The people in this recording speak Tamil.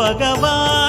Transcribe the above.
பகவான்.